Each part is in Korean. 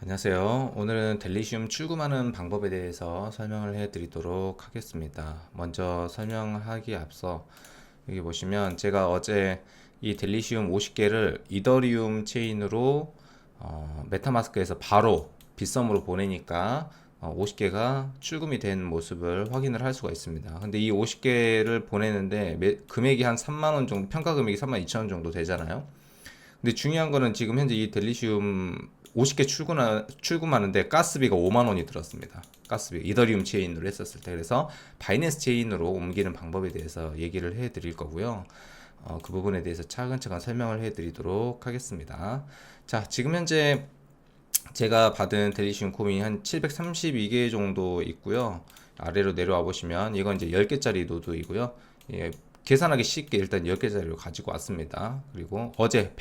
안녕하세요. 오늘은 델리시움 출금하는 방법에 대해서 설명을 해 드리도록 하겠습니다. 먼저 설명하기에 앞서 여기 보시면 제가 어제 이 델리시움 50개를 이더리움 체인으로 어, 메타마스크에서 바로 빗썸으로 보내니까 어, 50개가 출금이 된 모습을 확인을 할 수가 있습니다. 근데 이 50개를 보내는데 매- 금액이 한 3만 원 정도, 평가 금액이 3만 2천 원 정도 되잖아요. 근데 중요한 거는 지금 현재 이 델리시움 50개 출근 출금하는데 가스비가 5만 원이 들었습니다. 가스비 이더리움 체인으로 했었을 때 그래서 바이낸스 체인으로 옮기는 방법에 대해서 얘기를 해 드릴 거고요. 어, 그 부분에 대해서 차근차근 설명을 해 드리도록 하겠습니다. 자, 지금 현재 제가 받은 델리시움 코인이 한 732개 정도 있고요. 아래로 내려와 보시면 이건 이제 10개짜리 노드이고요. 예, 계산하기 쉽게 일단 10개짜리로 가지고 왔습니다. 그리고 어제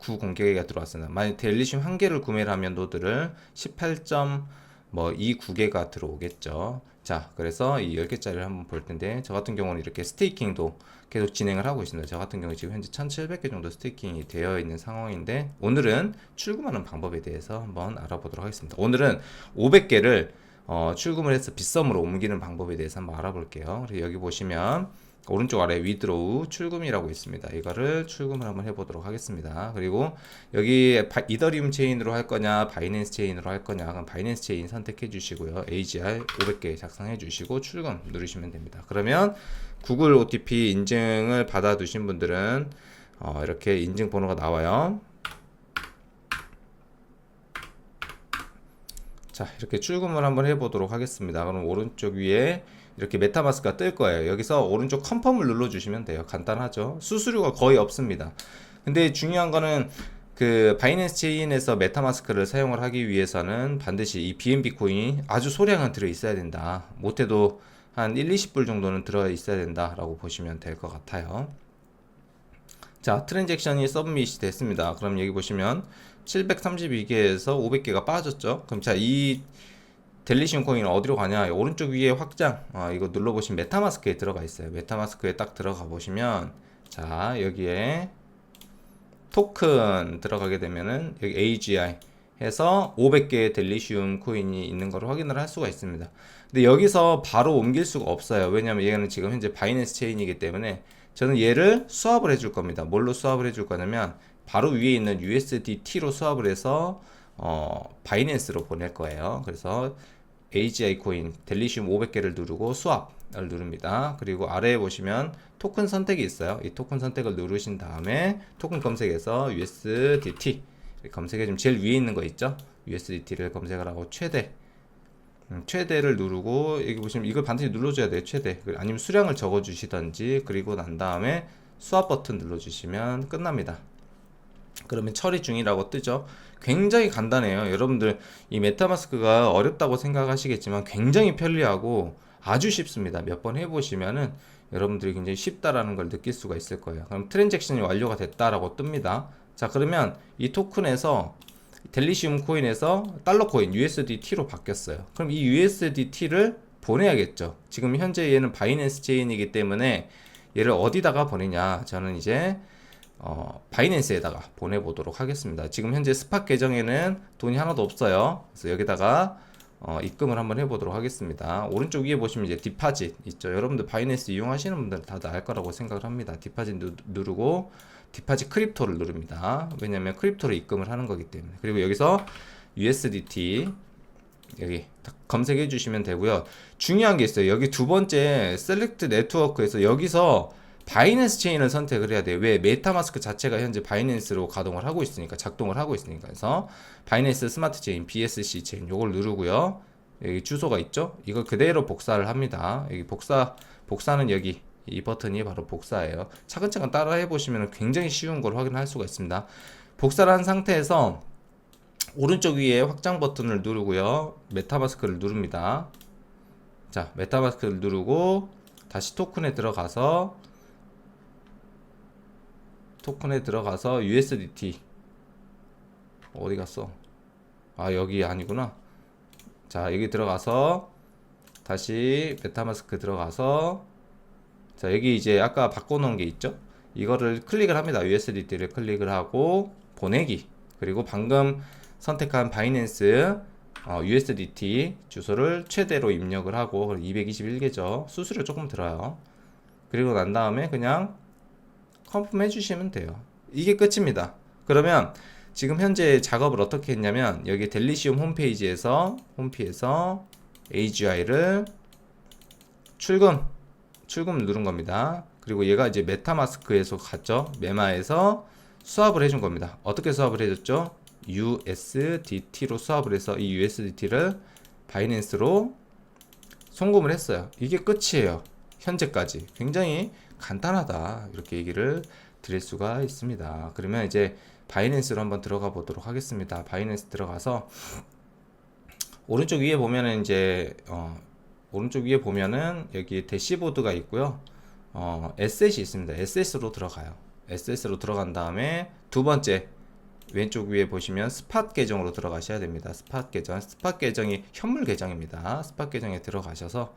182.9 공개가 들어왔습니다. 만약 델리시움 한 개를 구매를 하면 노드를 18뭐 29개가 들어오겠죠. 자, 그래서 이 10개짜리를 한번 볼 텐데 저 같은 경우는 이렇게 스테이킹도 계속 진행을 하고 있습니다. 저 같은 경우 지금 현재 1,700개 정도 스테이킹이 되어 있는 상황인데 오늘은 출금하는 방법에 대해서 한번 알아보도록 하겠습니다. 오늘은 500개를 어, 출금을 해서 빗썸으로 옮기는 방법에 대해서 한번 알아볼게요. 여기 보시면 오른쪽 아래 위드로우 출금이라고 있습니다. 이거를 출금을 한번 해보도록 하겠습니다. 그리고 여기 바- 이더리움 체인으로 할 거냐, 바이낸스 체인으로 할 거냐, 그럼 바이낸스 체인 선택해 주시고요. AGR 500개 작성해 주시고 출금 누르시면 됩니다. 그러면 구글 OTP 인증을 받아 두신 분들은 어, 이렇게 인증 번호가 나와요. 자, 이렇게 출금을 한번 해보도록 하겠습니다. 그럼 오른쪽 위에 이렇게 메타마스크가 뜰 거예요. 여기서 오른쪽 컨펌을 눌러주시면 돼요. 간단하죠. 수수료가 거의 없습니다. 근데 중요한 거는 그 바이낸스 체인에서 메타마스크를 사용을 하기 위해서는 반드시 이 BNB 코인이 아주 소량은 들어 있어야 된다. 못해도 한 1, 20불 정도는 들어 있어야 된다라고 보시면 될 것 같아요. 자, 트랜잭션이 서브밋이 됐습니다. 그럼 여기 보시면 732개에서 500개가 빠졌죠. 그럼 자, 이 델리시움 코인은 어디로 가냐? 오른쪽 위에 확장. 아, 이거 눌러보시면 메타마스크에 들어가 있어요. 메타마스크에 딱 들어가 보시면 자, 여기에 토큰 들어가게 되면은 여기 AGI 해서 500개의 델리시움 코인이 있는 걸 확인을 할 수가 있습니다. 근데 여기서 바로 옮길 수가 없어요. 왜냐면 얘는 지금 현재 바이낸스 체인이기 때문에 저는 얘를 수합을 해줄 겁니다. 뭘로 수합을 해줄 거냐면 바로 위에 있는 USDT로 수합을 해서 어, 바이낸스로 보낼 거예요. 그래서 AGI 코인 델리시움 500개를 누르고 수합을 누릅니다. 그리고 아래에 보시면 토큰 선택이 있어요. 이 토큰 선택을 누르신 다음에 토큰 검색에서 USDT 검색해 주면 제일 위에 있는 거 있죠? USDT를 검색을 하고 최대 음, 최대를 누르고 여기 보시면 이걸 반드시 눌러줘야 돼요 최대 그리고 아니면 수량을 적어 주시던지 그리고 난 다음에 수합 버튼 눌러 주시면 끝납니다 그러면 처리 중이라고 뜨죠 굉장히 간단해요 여러분들 이 메타마스크가 어렵다고 생각하시겠지만 굉장히 편리하고 아주 쉽습니다 몇 번 해보시면은 여러분들이 굉장히 쉽다라는 걸 느낄 수가 있을 거예요 그럼 트랜잭션이 완료가 됐다라고 뜹니다 자 그러면 이 토큰에서 델리시움 코인에서 달러 코인 USDT로 바뀌었어요. 그럼 이 USDT를 보내야겠죠. 지금 현재 얘는 바이낸스 체인이기 때문에 얘를 어디다가 보내냐? 저는 이제 어, 바이낸스에다가 보내보도록 하겠습니다. 지금 현재 스팟 계정에는 돈이 하나도 없어요. 그래서 여기다가 어, 입금을 한번 해보도록 하겠습니다. 오른쪽 위에 보시면 이제 디파짓 있죠. 여러분들 바이낸스 이용하시는 분들은 다들 알 거라고 생각을 합니다. 디파짓 누, 누르고 디파짓 크립토를 누릅니다. 왜냐면 크립토로 입금을 하는 거기 때문에. 그리고 여기서 USDT 여기 딱 검색해 주시면 되고요. 중요한 게 있어요. 여기 두 번째 셀렉트 네트워크에서 여기서 바이낸스 체인을 선택을 해야 돼요. 왜? 메타마스크 자체가 현재 바이낸스로 가동을 하고 있으니까 작동을 하고 있으니까. 그래서 바이낸스 스마트 체인 BSC 체인 요걸 누르고요. 여기 주소가 있죠? 이걸 그대로 복사를 합니다. 여기 복사 복사는 여기 이 버튼이 바로 복사예요. 차근차근 따라 해 보시면 굉장히 쉬운 걸 확인할 수가 있습니다. 복사를 한 상태에서 오른쪽 위에 확장 버튼을 누르고요. 메타마스크를 누릅니다. 자, 메타마스크를 누르고 다시 토큰에 들어가서 토큰에 들어가서 USDT 어디 갔어? 아, 여기 아니구나. 자, 여기 들어가서 다시 메타마스크 들어가서 자 여기 이제 아까 바꿔놓은 게 있죠 이거를 클릭을 합니다 USDT를 클릭을 하고 보내기 그리고 방금 선택한 바이낸스 어, USDT 주소를 최대로 입력을 하고 221개죠. 수수료 조금 들어요. 그리고 난 다음에 그냥 컨펌 해 주시면 돼요. 이게 끝입니다. 그러면 지금 현재 작업을 어떻게 했냐면 여기 델리시움 홈페이지에서 홈피에서 AGI를 출금 출금 누른 겁니다. 그리고 얘가 이제 메타마스크에서 갔죠. 메마에서 수합을 해준 겁니다. 어떻게 수합을 해줬죠? USDT로 수합을 해서 이 USDT를 바이낸스로 송금을 했어요. 이게 끝이에요. 현재까지 굉장히 간단하다 이렇게 얘기를 드릴 수가 있습니다. 그러면 이제 바이낸스로 한번 들어가 보도록 하겠습니다. 바이낸스 들어가서 오른쪽 위에 보면은 이제 어, 오른쪽 위에 보면은 여기 대시보드가 있고요. 어, 에셋이 있습니다. 에셋으로 들어가요. 에셋으로 들어간 다음에 두 번째 왼쪽 위에 보시면 스팟 계정으로 들어가셔야 됩니다. 스팟 계정, 스팟 계정이 현물 계정입니다. 스팟 계정에 들어가셔서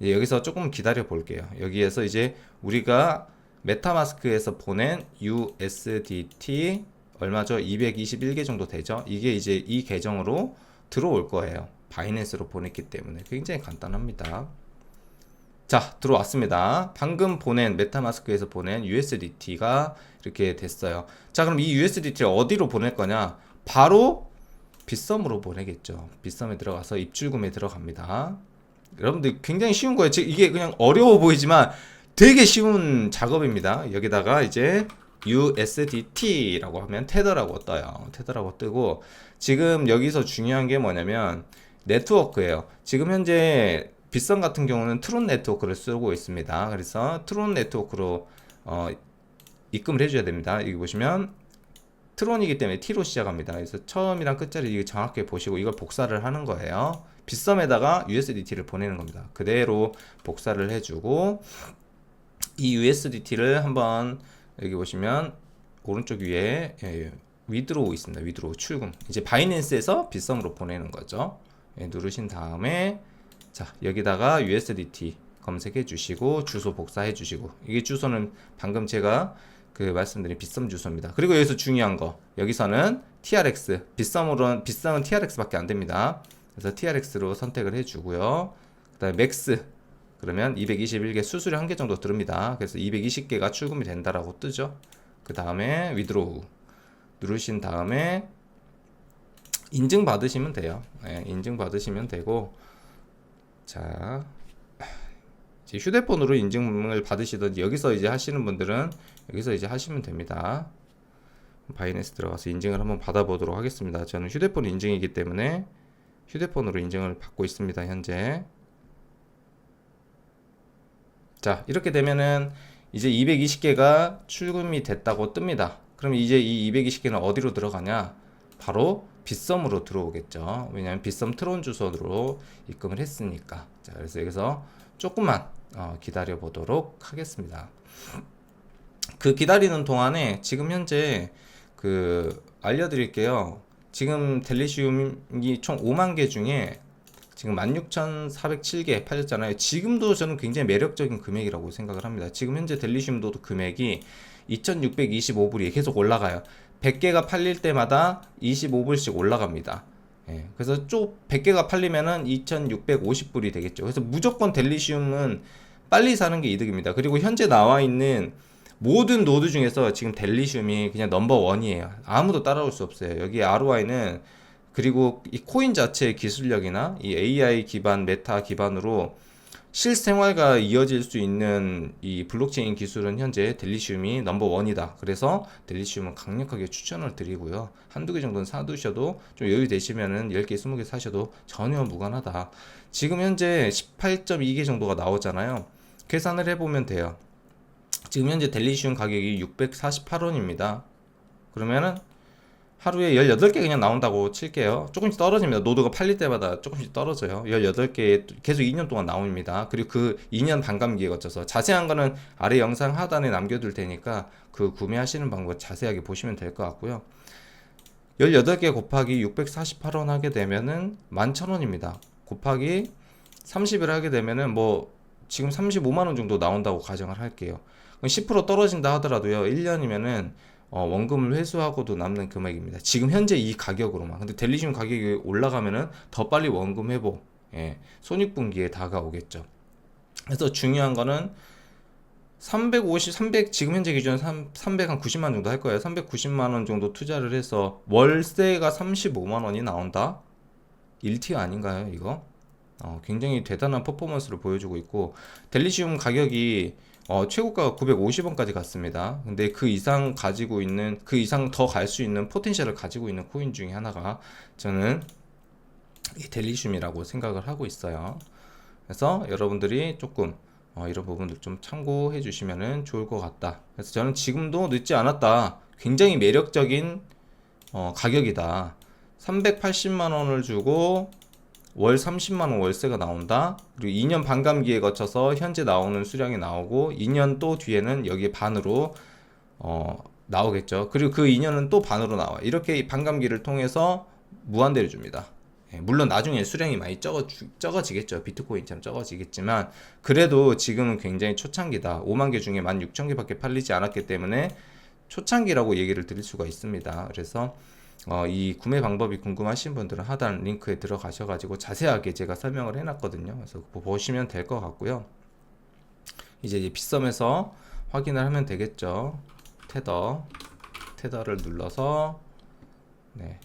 여기서 조금 기다려 볼게요. 여기에서 이제 우리가 메타마스크에서 보낸 USDT 얼마죠? 221개 정도 되죠? 이게 이제 이 계정으로 들어올 거예요. 바이낸스로 보냈기 때문에 굉장히 간단합니다. 자, 들어왔습니다. 방금 보낸 메타마스크에서 보낸 USDT가 이렇게 됐어요. 자, 그럼 이 USDT를 어디로 보낼 거냐? 바로 빗썸으로 보내겠죠. 빗썸에 들어가서 입출금에 들어갑니다. 여러분들 굉장히 쉬운 거예요. 즉 이게 그냥 어려워 보이지만 되게 쉬운 작업입니다. 여기다가 이제 USDT라고 하면 테더라고 떠요. 테더라고 뜨고 지금 여기서 중요한 게 뭐냐면 네트워크예요. 지금 현재 빗썸 같은 경우는 트론 네트워크를 쓰고 있습니다. 그래서 트론 네트워크로 어, 입금을 해줘야 됩니다. 여기 보시면 트론이기 때문에 T로 시작합니다. 그래서 처음이랑 끝자리 정확히 보시고 이걸 복사를 하는 거예요. 빗썸에다가 USDT를 보내는 겁니다. 그대로 복사를 해주고 이 USDT를 한번 여기 보시면 오른쪽 위에 예, 위드로우 있습니다. 위드로우 출금. 이제 바이낸스에서 빗썸으로 보내는 거죠. 예, 누르신 다음에 자 여기다가 USDT 검색해 주시고 주소 복사해 주시고 이게 주소는 방금 제가 그 말씀드린 빗썸 주소입니다. 그리고 여기서 중요한 거 여기서는 TRX 빗썸으로는 빗썸은 TRX밖에 안 됩니다. 그래서 TRX로 선택을 해주고요. 그다음에 맥스 그러면 221개 수수료 한 개 정도 들습니다. 그래서 220개가 출금이 된다라고 뜨죠. 그 다음에 위드로우 누르신 다음에 인증 받으시면 돼요. 네, 인증 받으시면 되고 자 휴대폰으로 인증을 받으시든지 여기서 이제 하시는 분들은 여기서 이제 하시면 됩니다. 바이낸스 들어가서 인증을 한번 받아보도록 하겠습니다. 저는 휴대폰 인증이기 때문에 휴대폰으로 인증을 받고 있습니다. 현재 자 이렇게 되면은 이제 220개가 출금이 됐다고 뜹니다. 그럼 이제 이 220개는 어디로 들어가냐? 바로 빗썸으로 들어오겠죠. 왜냐하면 빗썸 트론 주소로 입금을 했으니까. 자, 그래서 여기서 조금만 어, 기다려 보도록 하겠습니다. 그 기다리는 동안에 지금 현재 그 알려드릴게요. 지금 델리시움이 총 5만 개 중에 지금 16,407개 팔렸잖아요. 지금도 저는 굉장히 매력적인 금액이라고 생각을 합니다. 지금 현재 델리시움도 금액이 2,625불이 계속 올라가요. 100개가 팔릴 때마다 25불씩 올라갑니다. 예, 그래서 쭉 100개가 팔리면은 2,650불이 되겠죠. 그래서 무조건 델리시움은 빨리 사는 게 이득입니다. 그리고 현재 나와 있는 모든 노드 중에서 지금 델리시움이 그냥 넘버 원이에요. 아무도 따라올 수 없어요. 여기 ROI는 그리고 이 코인 자체의 기술력이나 이 AI 기반, 메타 기반으로 실생활과 이어질 수 있는 이 블록체인 기술은 현재 델리시움이 넘버 원이다. 그래서 델리시움은 강력하게 추천을 드리고요. 한두 개 정도는 사두셔도 좀 여유 되시면은 10개, 20개 사셔도 전혀 무관하다. 지금 현재 18.2개 정도가 나오잖아요. 계산을 해보면 돼요. 지금 현재 델리시움 가격이 648원입니다. 그러면은 하루에 18개 그냥 나온다고 칠게요. 조금씩 떨어집니다. 노드가 팔릴 때마다 조금씩 떨어져요. 18개 계속 2년 동안 나옵니다. 그리고 그 2년 반감기에 거쳐서 자세한 거는 아래 영상 하단에 남겨둘 테니까 그 구매하시는 방법 자세하게 보시면 될 것 같고요. 18개 곱하기 648원 하게 되면은 11,000원입니다. 곱하기 30을 하게 되면은 뭐 지금 35만 원 정도 나온다고 가정을 할게요. 10% 떨어진다 하더라도요. 1년이면은 어, 원금을 회수하고도 남는 금액입니다. 지금 현재 이 가격으로만. 근데 델리시움 가격이 올라가면은 더 빨리 원금 회복, 예, 손익분기에 다가오겠죠. 그래서 중요한 거는 350, 300 지금 현재 기준 3, 390만 원 정도 할 거예요. 390만 원 정도 투자를 해서 월세가 35만 원이 나온다. 1티 아닌가요, 이거? 어, 굉장히 대단한 퍼포먼스를 보여주고 있고 델리시움 가격이 어, 최고가가 950원까지 갔습니다. 근데 그 이상 가지고 있는 그 이상 더 갈 수 있는 포텐셜을 가지고 있는 코인 중에 하나가 저는 이 델리시움이라고 생각을 하고 있어요. 그래서 여러분들이 조금 어, 이런 부분들 좀 참고해 주시면 좋을 것 같다. 그래서 저는 지금도 늦지 않았다. 굉장히 매력적인 어, 가격이다. 380만 원을 주고 월 30만 원 월세가 나온다. 그리고 2년 반감기에 거쳐서 현재 나오는 수량이 나오고 2년 또 뒤에는 여기 반으로 어, 나오겠죠. 그리고 그 2년은 또 반으로 나와. 이렇게 반감기를 통해서 무한대를 줍니다. 예, 물론 나중에 수량이 많이 적어 적어지겠죠. 비트코인처럼 적어지겠지만 그래도 지금은 굉장히 초창기다. 5만 개 중에 16,000개밖에 팔리지 않았기 때문에 초창기라고 얘기를 드릴 수가 있습니다. 그래서 어, 이 구매 방법이 궁금하신 분들은 하단 링크에 들어가셔가지고 자세하게 제가 설명을 해놨거든요. 그래서 보시면 될 것 같고요. 이제 이 빗썸에서 확인을 하면 되겠죠. 테더, 테더를 눌러서 네,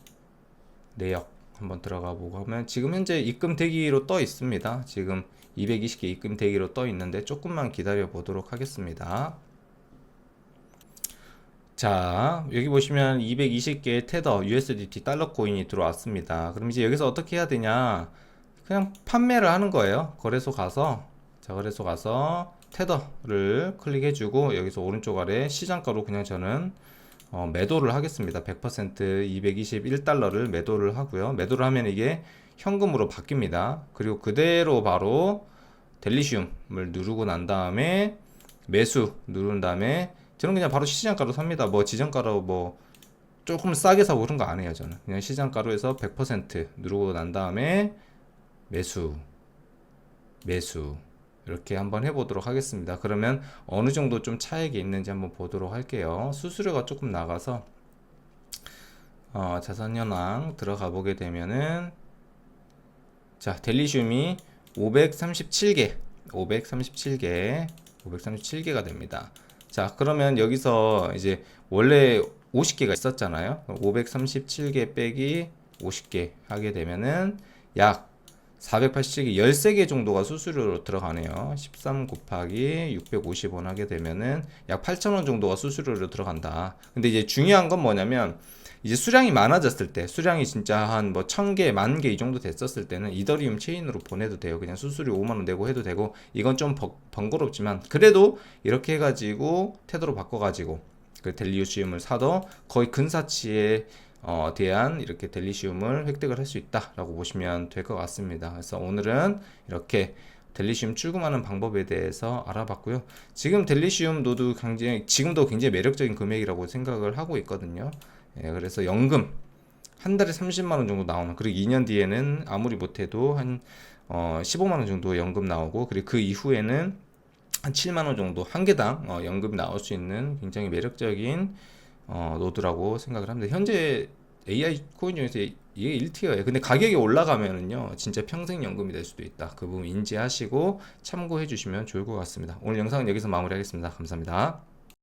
내역 한번 들어가 보고 하면 지금 현재 입금 대기로 떠 있습니다. 지금 220개 입금 대기로 떠 있는데 조금만 기다려 보도록 하겠습니다. 자, 여기 보시면 220개의 테더 USDT 달러 코인이 들어왔습니다. 그럼 이제 여기서 어떻게 해야 되냐? 그냥 판매를 하는 거예요. 거래소 가서 자, 거래소 가서 테더를 클릭해 주고 여기서 오른쪽 아래 시장가로 그냥 저는 어, 매도를 하겠습니다. 100% 221달러를 매도를 하고요. 매도를 하면 이게 현금으로 바뀝니다. 그리고 그대로 바로 델리시움을 누르고 난 다음에 매수 누른 다음에 저는 그냥 바로 시장가로 삽니다. 뭐 지정가로 뭐 조금 싸게 사고 그런 거 안 해요. 저는 그냥 시장가로 해서 100% 누르고 난 다음에 매수 매수 이렇게 한번 해보도록 하겠습니다. 그러면 어느 정도 좀 차익이 있는지 한번 보도록 할게요. 수수료가 조금 나가서 어, 자산현황 들어가 보게 되면은 자 델리슘이 537개 537개 537개가 됩니다. 자 그러면 여기서 이제 원래 50개가 있었잖아요. 537개 빼기 50개 하게 되면은 약 487개 13개 정도가 수수료로 들어가네요. 13 곱하기 650원 하게 되면은 약 8,000원 정도가 수수료로 들어간다. 근데 이제 중요한 건 뭐냐면 이제 수량이 많아졌을 때 수량이 진짜 한뭐 1000개, 만 개 이 정도 됐었을 때는 이더리움 체인으로 보내도 돼요. 그냥 수수료 5만 원 내고 해도 되고 이건 좀 번, 번거롭지만 그래도 이렇게 해 가지고 태도로 바꿔 가지고 그 델리우시움을 사도 거의 근사치의 어, 대한 이렇게 델리시움을 획득을 할 수 있다라고 보시면 될 것 같습니다. 그래서 오늘은 이렇게 델리시움 출금하는 방법에 대해서 알아봤고요. 지금 델리시움 노드 굉장히 지금도 굉장히 매력적인 금액이라고 생각을 하고 있거든요. 예, 그래서 연금 한 달에 30만 원 정도 나오는 그리고 2년 뒤에는 아무리 못해도 한 어, 15만 원 정도 연금 나오고 그리고 그 이후에는 한 7만 원 정도 한 개당 어, 연금이 나올 수 있는 굉장히 매력적인 어, 노드라고 생각을 합니다. 현재 AI 코인 중에서 이게 1티어예요. 근데 가격이 올라가면은요, 진짜 평생 연금이 될 수도 있다. 그 부분 인지하시고 참고해 주시면 좋을 것 같습니다. 오늘 영상은 여기서 마무리하겠습니다. 감사합니다.